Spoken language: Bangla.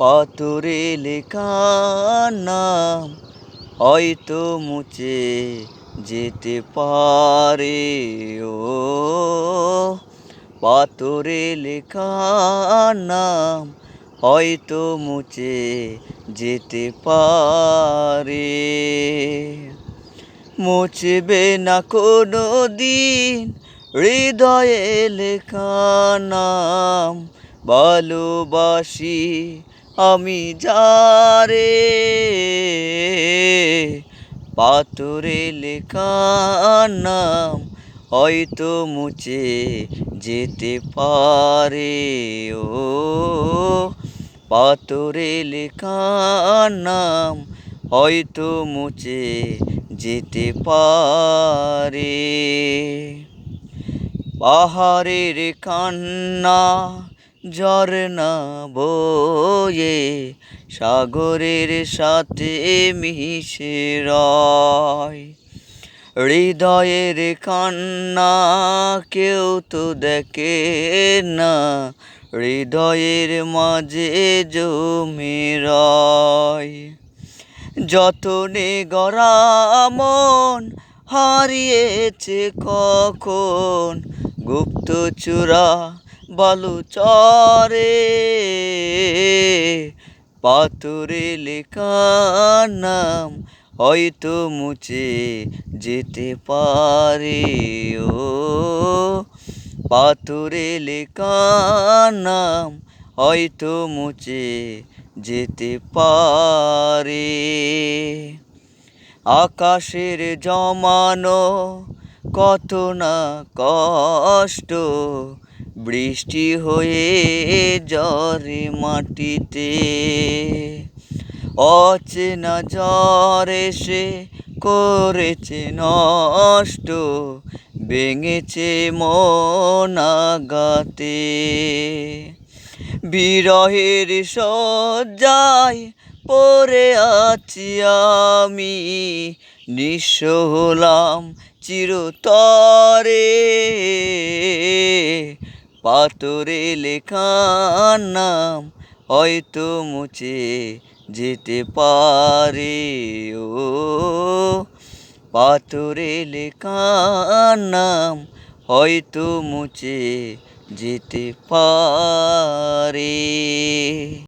পাথরে লেখা নাম হয়তো মুছে যেতে পারে, ও পাথরে লেখা নাম হয়তো মুছে যেতে পারে। মুছবে না কোনো দিন হৃদয়ে লেখা নাম, ভালোবাসি আমি যারে পাথরে লেখা নাম হয়তো মুছে যেতে পারে। ও পাথরে লেখা নাম হয়তো মুছে যেতে পারে। পাহাড়ের কান্না ঝরনা বয়ে সাগরের সাথে মিশে রয়। হৃদয়ের কান্না কেউ তো দেখে না, হৃদয়ের মাঝে জমে রয়। যতনে গড়া মন হারিয়েছে কখন গুপ্ত চূড়া বালু চরে পাথরে লেখা নাম হয়তো মুছে যেতে পারে, ও পাথরে লেখা নাম হয়তো মুছে যেতে পারে। আকাশের জমানো কত না কষ্ট বৃষ্টি হয়ে জ্বরে মাটিতে। অচেনা জ্বর এসে করেছে নষ্ট, ভেঙেছে মন আগাতে বিরহের সজ্জায় পড়ে আছি আমি, নিঃস্ব হলাম চিরতরে। পাথরে লেখা নাম হয়তো মুছে যেতে পারে, ও পাথরে লেখা নাম হয়তো মুছে যেতে পারে।